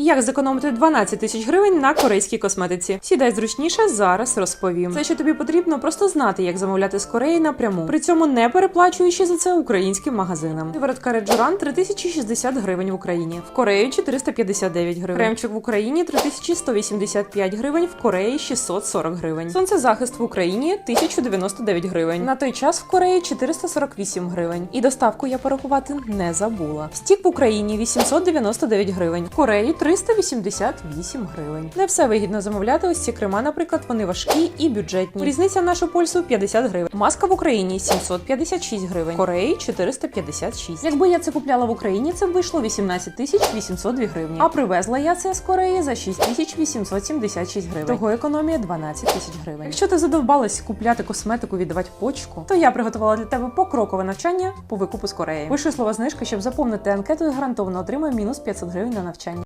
Як зекономити 12 тисяч гривень на корейській косметиці? Сідай зручніше, зараз розповім. Все, що тобі потрібно, просто знати, як замовляти з Кореї напряму, при цьому не переплачуючи за це українським магазинам. Сиворотка Реджуран 3060 гривень в Україні, в Кореї 459 гривень. Кремчик в Україні 3185 гривень, в Кореї 640 гривень. Сонцезахист в Україні 1099 гривень. На той час в Кореї 448 гривень. І доставку я порахувати не забула. Стік в Україні 899 гривень, в Кореї 388 гривень. Не все вигідно замовляти. Ось ці крема, наприклад, вони важкі і бюджетні. Різниця нашу польсу 50 гривень. Маска в Україні 756 гривень, Кореї 456. Якби я це купляла в Україні, це б вийшло 18 тисяч 802 гривні. А привезла я це з Кореї за 6876 гривень. Того економія 12 тисяч гривень. Якщо ти задовбалась купляти косметику, віддавати почку, то я приготувала для тебе покрокове навчання по викупу з Кореї. Пиши слово знижка, щоб заповнити анкету і гарантовано отримаю мінус 500 гривень на навчання.